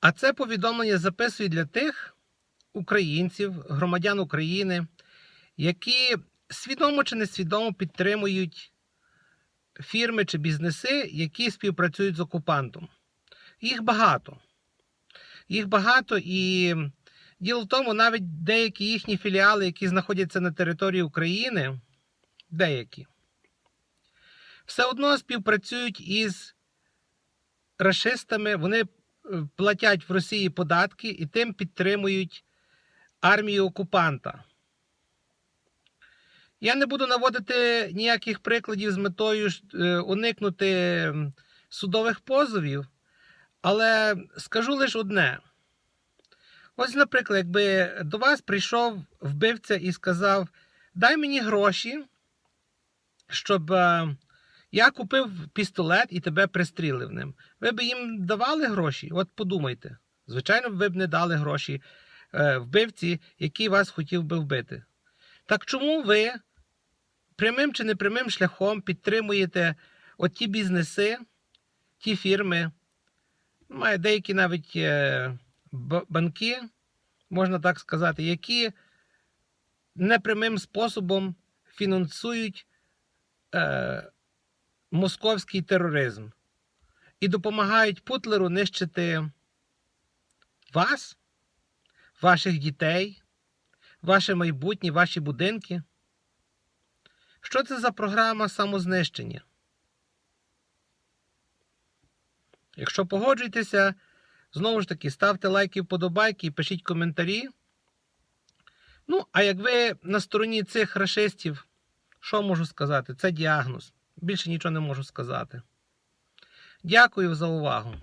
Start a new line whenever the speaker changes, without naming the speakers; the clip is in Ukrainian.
А це повідомлення записую для тих українців, громадян України, які свідомо чи несвідомо підтримують фірми чи бізнеси, які співпрацюють з окупантом. Їх багато. Їх багато і діло в тому, навіть деякі їхні філіали, які знаходяться на території України, деякі, все одно співпрацюють із рашистами, вони платять в Росії податки і тим підтримують армію окупанта. Я не буду наводити ніяких прикладів з метою е, уникнути судових позовів, але скажу лише одне. Ось, наприклад, якби до вас прийшов вбивця і сказав: дай мені гроші, щоб е, я купив пістолет і тебе пристрілив ним. Ви б їм давали гроші? От подумайте. Звичайно, ви б не дали гроші е, вбивці, який вас хотів би вбити. Так чому ви прямим чи непрямим шляхом підтримуєте оті бізнеси, ті фірми, має деякі навіть е, банки, можна так сказати, які непрямим способом фінансують е, московський тероризм і допомагають Путлеру нищити вас, ваших дітей, ваше майбутнє, ваші будинки. Що це за програма самознищення? Якщо погоджуєтеся, знову ж таки, ставте лайки, вподобайки і пишіть коментарі. Ну, а як ви на стороні цих рашистів, що можу сказати? Це діагноз. Більше нічого не можу сказати. Дякую за увагу.